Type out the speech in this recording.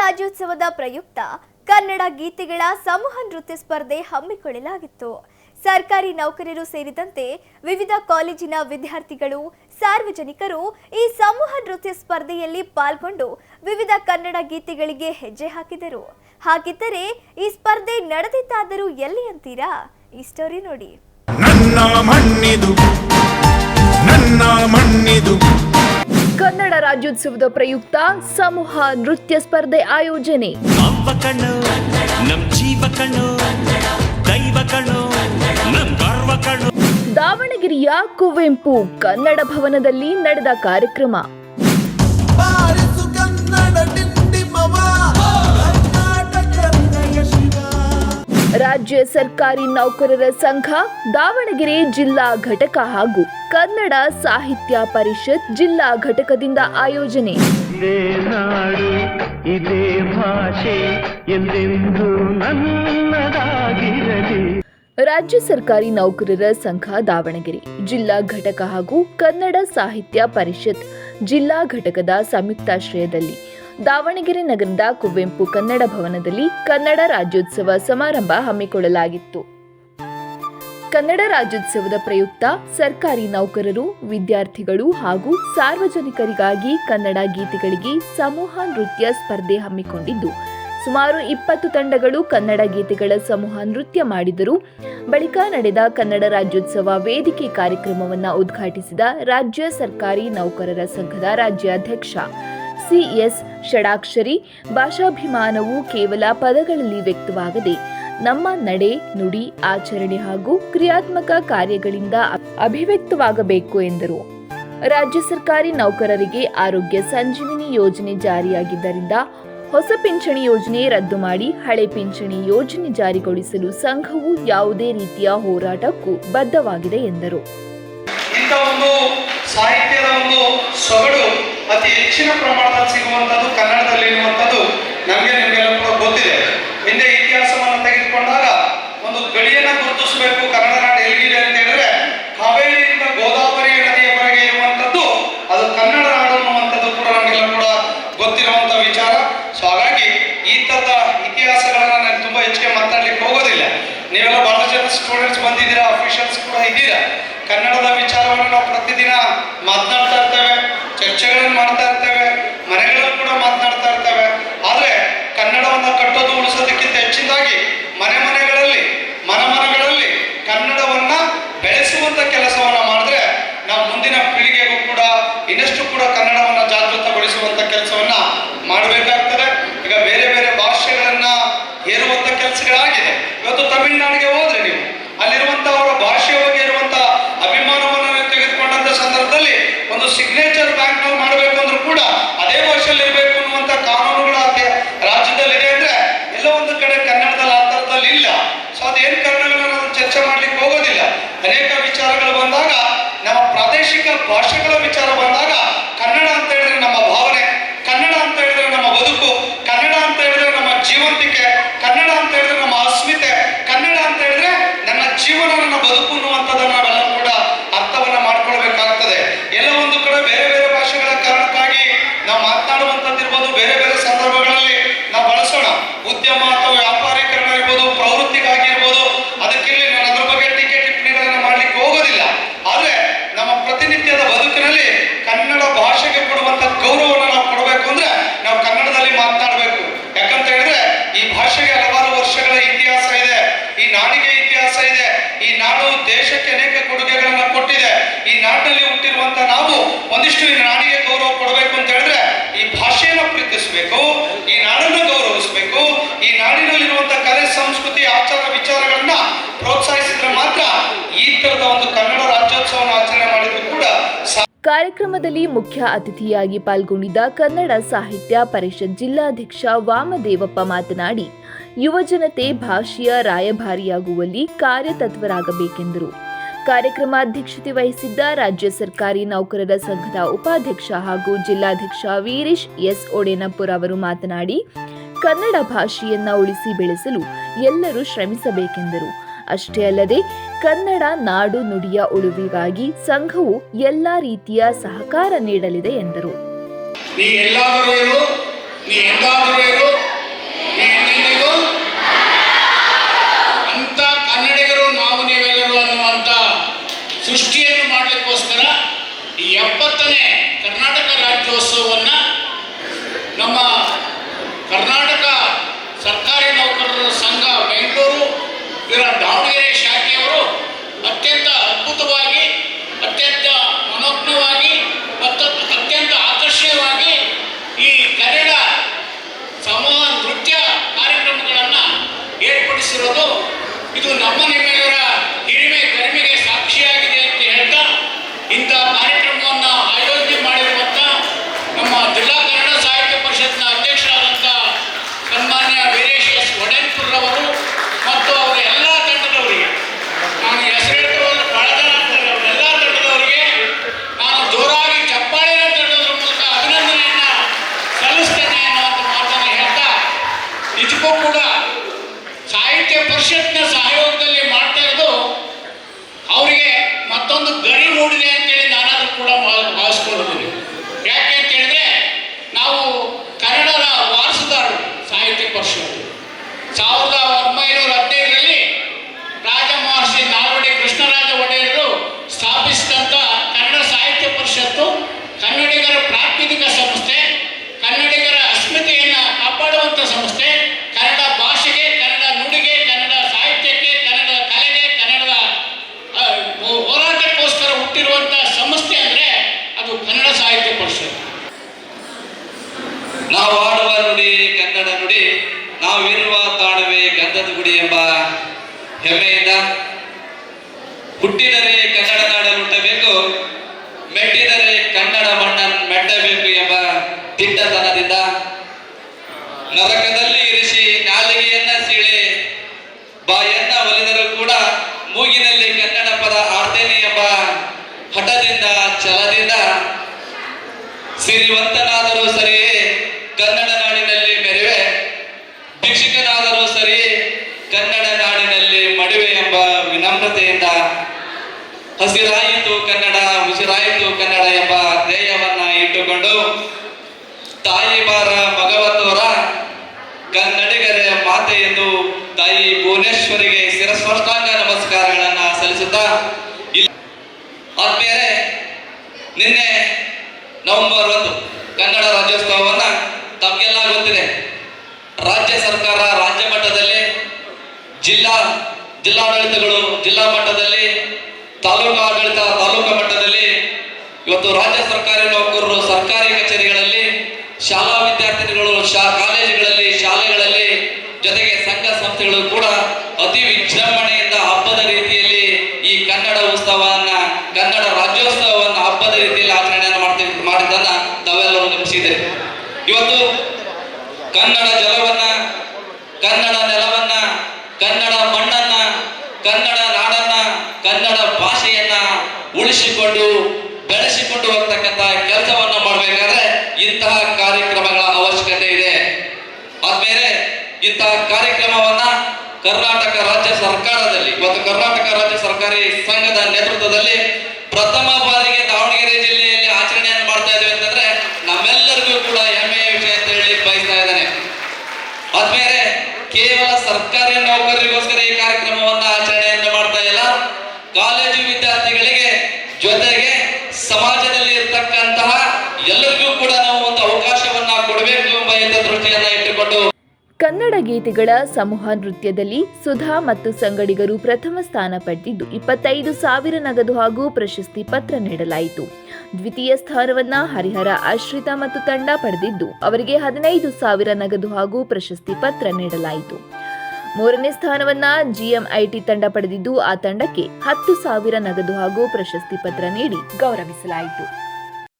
ರಾಜ್ಯೋತ್ಸವದ ಪ್ರಯುಕ್ತ ಕನ್ನಡ ಗೀತೆಗಳ ಸಮೂಹ ನೃತ್ಯ ಸ್ಪರ್ಧೆ ಹಮ್ಮಿಕೊಳ್ಳಲಾಗಿತ್ತು. ಸರ್ಕಾರಿ ನೌಕರರು ಸೇರಿದಂತೆ ವಿವಿಧ ಕಾಲೇಜಿನ ವಿದ್ಯಾರ್ಥಿಗಳು, ಸಾರ್ವಜನಿಕರು ಈ ಸಮೂಹ ನೃತ್ಯ ಸ್ಪರ್ಧೆಯಲ್ಲಿ ಪಾಲ್ಗೊಂಡು ವಿವಿಧ ಕನ್ನಡ ಗೀತೆಗಳಿಗೆ ಹೆಜ್ಜೆ ಹಾಕಿದರು. ಹಾಗಿದ್ದರೆ ಈ ಸ್ಪರ್ಧೆ ನಡೆದಿತ್ತಾದರೂ ಎಲ್ಲಿ ಅಂತೀರಾ? ಈ ಸ್ಟೋರಿ ನೋಡಿ. ನನ್ನ ಮಣ್ಣಿದು ನನ್ನ ಮಣ್ಣಿದು. ಕನ್ನಡ ರಾಜ್ಯೋತ್ಸವದ ಪ್ರಯುಕ್ತ ಸಮೂಹ ನೃತ್ಯ ಸ್ಪರ್ಧೆ ಆಯೋಜನೆ. ದಾವಣಗೆರೆಯ ಕುವೆಂಪು ಕನ್ನಡ ಭವನದಲ್ಲಿ ನಡೆದ ಕಾರ್ಯಕ್ರಮ. ರಾಜ್ಯ ಸರ್ಕಾರಿ ನೌಕರರ ಸಂಘ ದಾವಣಗೆರೆ ಜಿಲ್ಲಾ ಘಟಕ ಹಾಗೂ ಕನ್ನಡ ಸಾಹಿತ್ಯ ಪರಿಷತ್ ಜಿಲ್ಲಾ ಘಟಕದಿಂದ ಆಯೋಜನೆ. ಇದೇ ನಾಡು ಇದೇ ಭಾಷೆ ಎಂದೆಂದು ನನ್ನದಾಗಿರಲಿ. ರಾಜ್ಯ ಸರ್ಕಾರಿ ನೌಕರರ ಸಂಘ ದಾವಣಗೆರೆ ಜಿಲ್ಲಾ ಘಟಕ ಹಾಗೂ ಕನ್ನಡ ಸಾಹಿತ್ಯ ಪರಿಷತ್ ಜಿಲ್ಲಾ ಘಟಕದ ಸಂಯುಕ್ತಾಶ್ರಯದಲ್ಲಿ ದಾವಣಗೆರೆ ನಗರದ ಕುವೆಂಪು ಕನ್ನಡ ಭವನದಲ್ಲಿ ಕನ್ನಡ ರಾಜ್ಯೋತ್ಸವ ಸಮಾರಂಭ ಹಮ್ಮಿಕೊಳ್ಳಲಾಗಿತ್ತು. ಕನ್ನಡ ರಾಜ್ಯೋತ್ಸವದ ಪ್ರಯುಕ್ತ ಸರ್ಕಾರಿ ನೌಕರರು, ವಿದ್ಯಾರ್ಥಿಗಳು ಹಾಗೂ ಸಾರ್ವಜನಿಕರಿಗಾಗಿ ಕನ್ನಡ ಗೀತೆಗಳಿಗೆ ಸಮೂಹ ನೃತ್ಯ ಸ್ಪರ್ಧೆ ಹಮ್ಮಿಕೊಂಡಿದ್ದು, ಸುಮಾರು ಇಪ್ಪತ್ತು ತಂಡಗಳು ಕನ್ನಡ ಗೀತೆಗಳ ಸಮೂಹ ನೃತ್ಯ ಮಾಡಿದರು. ಬಳಿಕ ನಡೆದ ಕನ್ನಡ ರಾಜ್ಯೋತ್ಸವ ವೇದಿಕೆ ಕಾರ್ಯಕ್ರಮವನ್ನು ಉದ್ಘಾಟಿಸಿದ ರಾಜ್ಯ ಸರ್ಕಾರಿ ನೌಕರರ ಸಂಘದ ರಾಜ್ಯಾಧ್ಯಕ್ಷ ಸಿಎಸ್ ಷಡಾಕ್ಷರಿ ಭಾಷಾಭಿಮಾನವು ಕೇವಲ ಪದಗಳಲ್ಲಿ ವ್ಯಕ್ತವಾಗದೆ ನಮ್ಮ ನಡೆ, ನುಡಿ, ಆಚರಣೆ ಹಾಗೂ ಕ್ರಿಯಾತ್ಮಕ ಕಾರ್ಯಗಳಿಂದ ಅಭಿವ್ಯಕ್ತವಾಗಬೇಕು ಎಂದರು. ರಾಜ್ಯ ಸರ್ಕಾರಿ ನೌಕರರಿಗೆ ಆರೋಗ್ಯ ಸಂಜೀವಿನಿ ಯೋಜನೆ ಜಾರಿಯಾಗಿದ್ದರಿಂದ ಹೊಸ ಪಿಂಚಣಿ ಯೋಜನೆ ರದ್ದು ಮಾಡಿ ಹಳೆ ಪಿಂಚಣಿ ಯೋಜನೆ ಜಾರಿಗೊಳಿಸಲು ಸಂಘವು ಯಾವುದೇ ರೀತಿಯ ಹೋರಾಟಕ್ಕೂ ಬದ್ಧವಾಗಿದೆ ಎಂದರು. ಅತಿ ಹೆಚ್ಚಿನ ಪ್ರಮಾಣದಲ್ಲಿ ಸಿಗುವಂಥದ್ದು ಕನ್ನಡದಲ್ಲಿ ಇರುವಂಥದ್ದು ನಮಗೆ ನಿಮಗೆಲ್ಲ ಕೂಡ ಗೊತ್ತಿದೆ. ಹಿಂದೆ ಇತಿಹಾಸವನ್ನು ತೆಗೆದುಕೊಂಡಾಗ ಒಂದು ಗಡಿಯನ್ನು ಗುರುತಿಸಬೇಕು, ಕನ್ನಡ ನಾಡು ಎಲ್ಲಿದೆ ಅಂತ ಹೇಳಿದ್ರೆ ಕಾವೇರಿಯಿಂದ ಗೋದಾವರಿ ನದಿಯವರೆಗೆ ಇರುವಂಥದ್ದು ಅದು ಕನ್ನಡ ನಾಡು ಅನ್ನುವಂಥದ್ದು ಕೂಡ ನಮಗೆಲ್ಲ ಕೂಡ ಗೊತ್ತಿರುವಂಥ ವಿಚಾರ. ಸೊ ಹಾಗಾಗಿ ಈ ಥರದ ಇತಿಹಾಸಗಳನ್ನ ನಾನು ತುಂಬಾ ಹೆಚ್ಚಿಗೆ ಮಾತಾಡ್ಲಿಕ್ಕೆ ಹೋಗೋದಿಲ್ಲ. ನೀವೆಲ್ಲ ಬಹಳ ಜನ ಸ್ಟೂಡೆಂಟ್ಸ್ ಬಂದಿದ್ದೀರಾ ಅಫಿಷಿಯಲ್ಸ್ ಕೂಡ ಇದ್ದೀರಾ? ಕನ್ನಡದ ವಿಚಾರವನ್ನು ನಾವು ಪ್ರತಿದಿನ ಮಾತನಾಡ್ತಾ ಕನ್ನಡವನ್ನ ಜಾಗೃತಗೊಳಿಸುವಂತ ಕೆಲಸವನ್ನ ಮಾಡಬೇಕಾಗ್ತದೆ. ಈಗ ಬೇರೆ ಬೇರೆ ಭಾಷೆಗಳನ್ನ ಹೇರುವಂತ ಕೆಲಸಗಳಾಗಿದೆ. ಇವತ್ತು ತಮಿಳುನಾಡಿಗೆ ಹೋದ್ರೆ ನೀವು ಅಲ್ಲಿರುವಂತ ಅವರ ಭಾಷೆಯ ಬಗ್ಗೆ ಇರುವಂತ ಅಭಿಮಾನವನ್ನು ನೀವು ತೆಗೆದುಕೊಂಡಂತ ಸಂದರ್ಭದಲ್ಲಿ ಒಂದು ಸಿಗ್ನೇಚರ್ ಬ್ಯಾಂಕ್ ನಾವು ಮಾಡಬೇಕು ಅಂದ್ರೂ ಕೂಡ ಅದೇ ಭಾಷೆಯಲ್ಲಿ ಇರಬೇಕು ಅನ್ನುವಂತ ಕಾನೂನುಗಳು ರಾಜ್ಯದಲ್ಲಿ ಇದೆ ಅಂದ್ರೆ ಎಲ್ಲ ಒಂದು ಕಡೆ ಕನ್ನಡದಲ್ಲಿ ಆ ಥರದಲ್ಲಿ ಇಲ್ಲ. ಸೊ ಅದೇನು ಕಾರಣಗಳನ್ನ ಚರ್ಚೆ ಮಾಡ್ಲಿಕ್ಕೆ ಹೋಗೋದಿಲ್ಲ. ಅನೇಕ ವಿಚಾರಗಳು ಬಂದಾಗ ನಮ್ಮ ಪ್ರಾದೇಶಿಕ ಭಾಷೆಗಳ ವಿಚಾರ ಬಂದಾಗ ಕನ್ನಡ ಅಂತ ಹೇಳಿದ್ರೆ ನಮ್ಮ ಭಾವನೆ ಕನ್ನಡ ಅಂತ ಹೇಳಿದ್ರೆ ನಮ್ಮ ಬದುಕು ಕನ್ನಡ ಅಂತ ಹೇಳಿದ್ರೆ ನಮ್ಮ ಜೀವಂತಿಕೆ ಕನ್ನಡ ಅಂತ ಹೇಳಿದ್ರೆ ನಮ್ಮ ಅಸ್ಮಿತೆ ಕನ್ನಡ ಅಂತ ಹೇಳಿದ್ರೆ ನನ್ನ ಜೀವನ ನನ್ನ ಬದುಕು ಅನ್ನುವಂಥದ್ದನ್ನ ನಾವೆಲ್ಲ ಕೂಡ ಅರ್ಥವನ್ನ ಮಾಡ್ಕೊಳ್ಬೇಕಾಗ್ತದೆ ಎಲ್ಲ ಒಂದು ಕಡೆ ಬೇರೆ ಬೇರೆ ಭಾಷೆಗಳ ಕಾರಣಕ್ಕಾಗಿ ನಾವು ಮಾತನಾಡುವಂಥದ್ದಿರ್ಬೋದು ಬೇರೆ ಬೇರೆ ಸಂದರ್ಭಗಳಲ್ಲಿ ನಾವು ಬಳಸೋಣ ಉದ್ಯಮ ಅಥವಾ ವ್ಯಾಪಾರೀಕರಣ ಇರ್ಬೋದು ಪ್ರವೃತ್ತಿಗಾಗಿ ಇರ್ಬೋದು ಅದಕ್ಕಿಲ್ಲಿ ನಾನು ಅದ್ರ ಬಗ್ಗೆ ಟೀಕೆ ಟಿಪ್ಪಣಿಗಳನ್ನ ಮಾಡ್ಲಿಕ್ಕೆ ಹೋಗೋದಿಲ್ಲ ಆದ್ರೆ ನಮ್ಮ ಪ್ರತಿನಿತ್ಯದ ಬದುಕಿನಲ್ಲಿ ಕನ್ನಡ ಭಾಷೆಗೆ ಕೊಡುವಂತ ಗೌರವವನ್ನು ನಾವು ಕೊಡಬೇಕು ಅಂದ್ರೆ ನಾವು ಕನ್ನಡದಲ್ಲಿ ಮಾತನಾಡಬೇಕು ಯಾಕಂತ ಹೇಳಿದ್ರೆ ಈ ಭಾಷೆಗೆ ಹಲವಾರು ವರ್ಷಗಳ ಇತಿಹಾಸ ಇದೆ ಈ ನಾಡಿಗೆ ಇತಿಹಾಸ ಇದೆ ಈ ನಾಡು ದೇಶಕ್ಕೆ ಅನೇಕ ಕೊಡುಗೆಗಳನ್ನ ಕೊಟ್ಟಿದೆ ಈ ನಾಡಿನಲ್ಲಿ ನಾವು ಒಂದಿಷ್ಟು ಈ ನಾಡಿಗೆ ಗೌರವ ಕೊಡಬೇಕು ಅಂತ ಹೇಳಿದ್ರೆ ಈ ಭಾಷೆಯನ್ನು ಪ್ರೀತಿಸಬೇಕು, ಈ ನಾಡನ್ನು ಗೌರವಿಸಬೇಕು, ಈ ನಾಡಿನಲ್ಲಿರುವಂತಹ ಕಲೆ, ಸಂಸ್ಕೃತಿ, ಆಚಾರ ವಿಚಾರಗಳನ್ನ ಪ್ರೋತ್ಸಾಹಿಸಿದ್ರೆ ಮಾತ್ರ ಈ ತರದ ಒಂದು ಕನ್ನಡ ರಾಜ್ಯೋತ್ಸವವನ್ನು ಆಚರಣೆ ಮಾಡಿದ್ರು ಕೂಡ ಕಾರ್ಯಕ್ರಮದಲ್ಲಿ ಮುಖ್ಯ ಅತಿಥಿಯಾಗಿ ಪಾಲ್ಗೊಂಡಿದ್ದ ಕನ್ನಡ ಸಾಹಿತ್ಯ ಪರಿಷತ್ ಜಿಲ್ಲಾಧ್ಯಕ್ಷ ವಾಮದೇವಪ್ಪ ಮಾತನಾಡಿ ಯುವಜನತೆ ಭಾಷೆಯ ರಾಯಭಾರಿಯಾಗುವಲ್ಲಿ ಕಾರ್ಯತತ್ವರಾಗಬೇಕೆಂದರು. ಕಾರ್ಯಕ್ರಮ ಅಧ್ಯಕ್ಷತೆ ವಹಿಸಿದ್ದ ರಾಜ್ಯ ಸರ್ಕಾರಿ ನೌಕರರ ಸಂಘದ ಉಪಾಧ್ಯಕ್ಷ ಹಾಗೂ ಜಿಲ್ಲಾಧ್ಯಕ್ಷ ವೀರೇಶ್ ಎಸ್ ಒಡೆನಪುರ ಅವರು ಮಾತನಾಡಿ, ಕನ್ನಡ ಭಾಷೆಯನ್ನ ಉಳಿಸಿ ಬೆಳೆಸಲು ಎಲ್ಲರೂ ಶ್ರಮಿಸಬೇಕೆಂದರು. ಅಷ್ಟೇ ಅಲ್ಲದೆ, ಕನ್ನಡ ನಾಡು ನುಡಿಯ ಉಳಿವಿಗಾಗಿ ಸಂಘವು ಎಲ್ಲ ರೀತಿಯ ಸಹಕಾರ ನೀಡಲಿದೆ ಎಂದರು. ಕರ್ನಾಟಕ ರಾಜ್ಯೋತ್ಸವವನ್ನು ನಮ್ಮ ಕರ್ನಾಟಕ ಸರ್ಕಾರಿ ನೌಕರರ ಸಂಘ ಬೆಂಗಳೂರು ಇದರ ದಾವಣಗೆರೆ ಶಾಖೆಯವರು ಅತ್ಯಂತ ಅದ್ಭುತವಾಗಿ ಅತ್ಯಂತ ಮನೋಜ್ಞವಾಗಿ ಮತ್ತು ಅತ್ಯಂತ ಆಕರ್ಷಣೀಯವಾಗಿ ಈ ಕನ್ನಡ ಸಮೂಹ ನೃತ್ಯ ಕಾರ್ಯಕ್ರಮಗಳನ್ನು ಏರ್ಪಡಿಸಿರೋದು ಇದು ನಮ್ಮ ನಿಮ್ಮೆಲ್ಲರ ಹಿರಿಮೆ ಕರಿಮೆಗೆ ಸಾಕ್ಷಿಯಾಗಿದೆ ಅಂತ ಹೇಳ್ತಾ ಇಂಥ ಕಾರ್ಯಕ್ರಮವನ್ನು ಆಯೋಜನೆ ಮಾಡಿರುವಂಥ ನಮ್ಮ ಜಿಲ್ಲಾ ಕನ್ನಡ ಸಾಹಿತ್ಯ ಪರಿಷತ್ನ ಅಧ್ಯಕ್ಷರಾದಂಥ ಸನ್ಮಾನ್ಯ ವೀರೇಶ್ ಎಸ್ ಒಡೆನ್ಪುರ್ರವರು ಮತ್ತು ಅವರ ಎಲ್ಲ ತಂಡದವರಿಗೆ ನಾನು ಹೆಸರಿಡುವವರು ಬಹಳ ಜನ ಆಗ್ತಾರೆ ಅವರೆಲ್ಲ ತಂಡದವರಿಗೆ ನಾನು ಜೋರಾಗಿ ಚಪ್ಪಾಳೆಯ ತಂಡದ ಮೂಲಕ ಅಭಿನಂದನೆಯನ್ನ ಸಲ್ಲಿಸ್ತೇನೆ ಅನ್ನುವಂಥ ಮಾತನ್ನು ಹೇಳ್ತಾ ನಿಜಕ್ಕೂ ಕೂಡ ಸಾಹಿತ್ಯ ಪರಿಷತ್ನ ಸಹಯೋಗದಲ್ಲಿ ಮಾಡ್ತಾ ಇರೋದು ಅವರಿಗೆ ಮತ್ತೊಂದು ಗರಿ ಮೂಡಿದೆ ಅಂತೇಳಿ ನಾನಾದ್ರೂ ಕೂಡ ಭಾ- ಭಾವಿಸ್ಕೊಂಡಿದ್ದೀನಿ ಯಾಕೆ ಅಂತ ಹೇಳಿದ್ರೆ ನಾವು ಕನ್ನಡದ ವಾರಸುದಾರರು ಸಾಹಿತ್ಯ ಪರಿಷತ್ತು ಸಾವಿರದ ಒಂಬೈನೂರ ಹದಿನೈದರಲ್ಲಿ ರಾಜ ಮಹರ್ಷಿ ನಾಲ್ವಡಿ ಕೃಷ್ಣರಾಜ ಒಡೆಯರು ಸ್ಥಾಪಿಸಿದಂಥ ಕನ್ನಡ ಸಾಹಿತ್ಯ ಪರಿಷತ್ತು ಕನ್ನಡಿಗರ ಪ್ರಾತಿನಿಧಿಕ ಸಂಸ್ಥೆ ಕನ್ನಡಿಗರ ಅಸ್ಮಿತೆಯನ್ನು ಕಾಪಾಡುವಂಥ ಸಂಸ್ಥೆ, ಕನ್ನಡ ಭಾಷೆಗೆ, ಕನ್ನಡ ನುಡಿಗೆ, ಕನ್ನಡ ಸಾಹಿತ್ಯಕ್ಕೆ, ಕನ್ನಡ ಕಲೆಗೆ, ಕನ್ನಡದ ಹೋರಾಟಕ್ಕೋಸ್ಕರ ಹುಟ್ಟಿರುವಂಥ ಸಂಸ್ಥೆ ಅಂದರೆ ಅದು ಕನ್ನಡ ಸಾಹಿತ್ಯ ಪರಿಷತ್ ನಾವು ಆಡುವ ನುಡಿ, ಕನ್ನಡ ನುಡಿ ನಾವಿರುವ ತಾಣವೇ ಗಂಧದ ಗುಡಿ ಎಂಬ ಹೆಮ್ಮೆಯಿಂದ ಹುಟ್ಟಿದರೆ ಕನ್ನಡ ನಾಡಲ್ಲಿ ಹುಟ್ಟಬೇಕು, ಮೆಟ್ಟಿದರೆ ಕನ್ನಡ ಮಣ್ಣ ಮೆಟ್ಟಬೇಕು ಎಂಬ ದಿಟ್ಟತನದಿಂದ ನರಕದಲ್ಲಿ ಇರಿಸಿ ನಾಲಿಗೆಯನ್ನ ಸೀಳೆ, ಬಾಯನ್ನ ಒಲಿದರೂ ಕೂಡ ಮೂಗಿನಲ್ಲಿ ಕನ್ನಡ ಪದ ಆಡ್ತೇನೆ ಎಂಬ ಹಠದಿಂದ, ಛಲದಿಂದ ಸಿರಿವಂತನಾದರೂ ಸರಿಯೇ ಕನ್ನಡ ನಾಡಿನಲ್ಲಿ ಮೆರೆವೆ, ಭಿಕ್ಷುಕನಾದರೂ ಸರಿ, ಕನ್ನಡ ನಾಡಿನಲ್ಲಿ ಮಡುವೆ ಎಂಬ ವಿನಮ್ರತೆಯಿಂದ ಹಸಿರಾಯಿತು ಕನ್ನಡ, ಉಸಿರಾಯಿತು ಕನ್ನಡ ಎಂಬ ಧ್ಯೇಯವನ್ನ ಇಟ್ಟುಕೊಂಡು ತಾಯಿ ಬಾರ ನಿನ್ನೆ ನವೆಂಬರ್ ಒಂದು ಕನ್ನಡ ರಾಜ್ಯೋತ್ಸವವನ್ನು ತಮಗೆಲ್ಲ ಗೊತ್ತಿದೆ. ರಾಜ್ಯ ಸರ್ಕಾರ ರಾಜ್ಯ ಮಟ್ಟದಲ್ಲಿ ಜಿಲ್ಲಾ ಜಿಲ್ಲಾಡಳಿತಗಳು ಜಿಲ್ಲಾ ಮಟ್ಟದಲ್ಲಿ, ತಾಲೂಕು ಆಡಳಿತ ತಾಲೂಕು ಮಟ್ಟದಲ್ಲಿ ಇವತ್ತು ರಾಜ್ಯ ಸರ್ಕಾರಿ ನೌಕರರು ಸರ್ಕಾರಿ ಕಚೇರಿಗಳಲ್ಲಿ ಶಾಲಾ ವಿದ್ಯಾರ್ಥಿನಿಗಳು ಶಾ ಕಾಲೇಜುಗಳಲ್ಲಿ ಶಾಲೆಗಳಲ್ಲಿ ಜೊತೆಗೆ ಸಂಘ ಸಂಸ್ಥೆಗಳು ಕೂಡ ಅತಿ ವಿಜೃಂಭಣೆಯಿಂದ ಹಬ್ಬದ ರೀತಿಯಲ್ಲಿ ಈ ಕನ್ನಡ ಉತ್ಸವವನ್ನ ಕನ್ನಡ ರಾಜ್ಯೋತ್ಸವವನ್ನ ಹಬ್ಬದ ರೀತಿಯಲ್ಲಿ ಆಚರಣೆಯನ್ನು ಮಾಡ್ತಿ ಮಾಡಿದ್ದನ್ನ ತಾವೆಲ್ಲರೂ ಗಮನಿಸಿದೆ ಇವತ್ತು ಕನ್ನಡ ಜಲವನ್ನ ಕನ್ನಡ ನೆಲವನ್ನ, ಕನ್ನಡ ಮಣ್ಣನ್ನ, ಕನ್ನಡ ನಾಡನ್ನ, ಕನ್ನಡ ಭಾಷೆಯನ್ನ ಉಳಿಸಿಕೊಂಡು, ಬೆಳೆಸಿಕೊಂಡು ಹೋಗ್ತಕ್ಕಂತಹ ಕೆಲಸವನ್ನ ಮಾಡಬೇಕಾದ್ರೆ ಇಂತಹ ಕಾರ್ಯಕ್ರಮಗಳ ಅವಶ್ಯಕತೆ ಇದೆ. ಆದ್ಮೇಲೆ ಇಂತಹ ಕಾರ್ಯಕ್ರಮವನ್ನ ಕರ್ನಾಟಕ ರಾಜ್ಯ ಸರ್ಕಾರದಲ್ಲಿ ಮತ್ತು ಕರ್ನಾಟಕ ರಾಜ್ಯ ಸರ್ಕಾರಿ ಸಂಘದ ನೇತೃತ್ವದಲ್ಲಿ ಪ್ರಥಮ ಬಾರಿಗೆ ದಾವಣಗೆರೆ ಜಿಲ್ಲೆಯಲ್ಲಿ ಆಚರಣೆಯನ್ನು ಮಾಡ್ತಾ ಇದ್ದೇವೆ ಅಂತಂದ್ರೆ ನಮ್ಮೆಲ್ಲರಿಗೂ ಕೂಡ ಹೆಮ್ಮೆಯ ವಿಷಯ ಅಂತ ಹೇಳಿ ಬಯಸ್ತಾ ಇದ್ದಾನೆ ಆದ್ಮೇಲೆ ಕೇವಲ ಸರ್ಕಾರಿ ನೌಕರರಿಗೋಸ್ಕರ ಈ ಕಾರ್ಯಕ್ರಮವನ್ನ ಆಚರಣೆಯನ್ನು ಮಾಡ್ತಾ ಇಲ್ಲ ಕಾಲೇಜು ವಿದ್ಯಾರ್ಥಿಗಳಿಗೆ ಜೊತೆಗೆ ಸಮಾಜದಲ್ಲಿ ಇರ್ತಕ್ಕಂತಹ ಎಲ್ಲರಿಗೂ ಕೂಡ ನಾವು ಒಂದು ಅವಕಾಶವನ್ನ ಕೊಡಬೇಕು ಎಂಬ ದೃಷ್ಟಿಯನ್ನ ಇಟ್ಟುಕೊಂಡು ಕನ್ನಡ ಗೀತೆಗಳ ಸಮೂಹ ನೃತ್ಯದಲ್ಲಿ ಸುಧಾ ಮತ್ತು ಸಂಗಡಿಗರು ಪ್ರಥಮ ಸ್ಥಾನ ಪಡೆದಿದ್ದು ಇಪ್ಪತ್ತೈದು ಸಾವಿರ ನಗದು ಹಾಗೂ ಪ್ರಶಸ್ತಿ ಪತ್ರ ನೀಡಲಾಯಿತು. ದ್ವಿತೀಯ ಸ್ಥಾನವನ್ನ ಹರಿಹರ, ಆಶ್ರಿತ ಮತ್ತು ತಂಡ ಪಡೆದಿದ್ದು ಅವರಿಗೆ ಹದಿನೈದು ಸಾವಿರ ನಗದು ಹಾಗೂ ಪ್ರಶಸ್ತಿ ಪತ್ರ ನೀಡಲಾಯಿತು. ಮೂರನೇ ಸ್ಥಾನವನ್ನ ಜಿಎಂಐಟಿ ತಂಡ ಪಡೆದಿದ್ದು, ಆ ತಂಡಕ್ಕೆ ಹತ್ತು ಸಾವಿರ ನಗದು ಹಾಗೂ ಪ್ರಶಸ್ತಿ ಪತ್ರ ನೀಡಿ ಗೌರವಿಸಲಾಯಿತು.